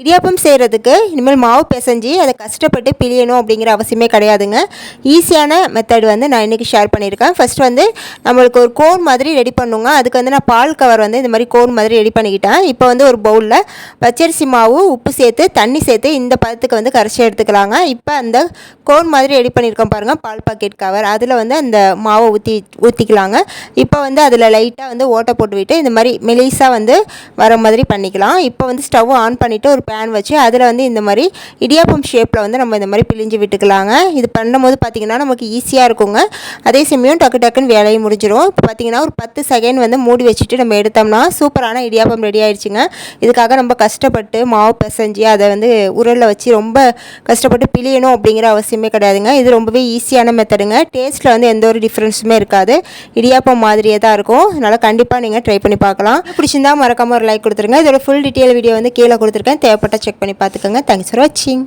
இடியாப்பம் செய்கிறதுக்கு இனிமேல் மாவு பிசைஞ்சு அதை கஷ்டப்பட்டு பிழியணும் அப்படிங்கிற அவசியமே கிடையாதுங்க. ஈஸியான மெத்தட் வந்து நான் இன்றைக்கி ஷேர் பண்ணியிருக்கேன். ஃபஸ்ட் வந்து நம்மளுக்கு ஒரு கோன் மாதிரி ரெடி பண்ணுங்க. அதுக்கு வந்து நான் பால் கவர் வந்து இந்த மாதிரி கோன் மாதிரி ரெடி பண்ணிக்கிட்டேன். இப்போ வந்து ஒரு பவுலில் பச்சரிசி மாவு உப்பு சேர்த்து தண்ணி சேர்த்து இந்த பதத்துக்கு வந்து கரைச்சி எடுத்துக்கலாங்க. இப்போ அந்த கோன் மாதிரி ரெடி பண்ணியிருக்கோம் பாருங்கள் பால் பாக்கெட் கவர் அதில் வந்து அந்த மாவை ஊற்றி ஊற்றிக்கலாங்க இப்போ வந்து அதில் லைட்டாக வந்து ஓட்டை போட்டு விட்டு இந்த மாதிரி மெலிசாக வந்து வர மாதிரி பண்ணிக்கலாம். இப்போ வந்து ஸ்டவ் ஆன் பண்ணிவிட்டு ஒரு பேன் வச்சு அதில் வந்து இந்த மாதிரி இடியாப்பம் ஷேப்பில் வந்து நம்ம இந்த மாதிரி பிழிஞ்சு விட்டுக்கலாங்க. இது பண்ணும்போது பார்த்திங்கன்னா நமக்கு ஈஸியாக இருக்குங்க. அதே சமயம் டக்கு டக்குன்னு வேலையும் முடிஞ்சிடும் இப்போ பார்த்திங்கன்னா ஒரு பத்து செகண்ட் வந்து மூடி வச்சுட்டு நம்ம எடுத்தோம்னா சூப்பரான இடியாப்பம் ரெடி ஆயிடுச்சுங்க இதுக்காக நம்ம கஷ்டப்பட்டு மாவு பிசைஞ்சு அதை வந்து உரலில் வச்சு ரொம்ப கஷ்டப்பட்டு பிழியணும் அப்படிங்கிற அவசியமே கிடையாதுங்க. இது ரொம்பவே ஈஸியான மெத்தடுங்க டேஸ்ட்டில் வந்து எந்த ஒரு டிஃப்ரென்ஸுமே இருக்காது. இடியாப்பம் மாதிரியே தான் இருக்கும். அதனால் கண்டிப்பாக நீங்கள் ட்ரை பண்ணி பார்க்கலாம். பிடிச்சிருந்தா மறக்காமல் ஒரு லைக் கொடுத்துருங்க. இதோட ஃபுல் டீட்டெயில் வீடியோ வந்து கீழே கொடுத்துருக்கேன். தேவை தேவைப்பட்டால் செக் பண்ணி பார்த்துக்கோங்க. தேங்க்ஸ் ஃபார் வாட்சிங்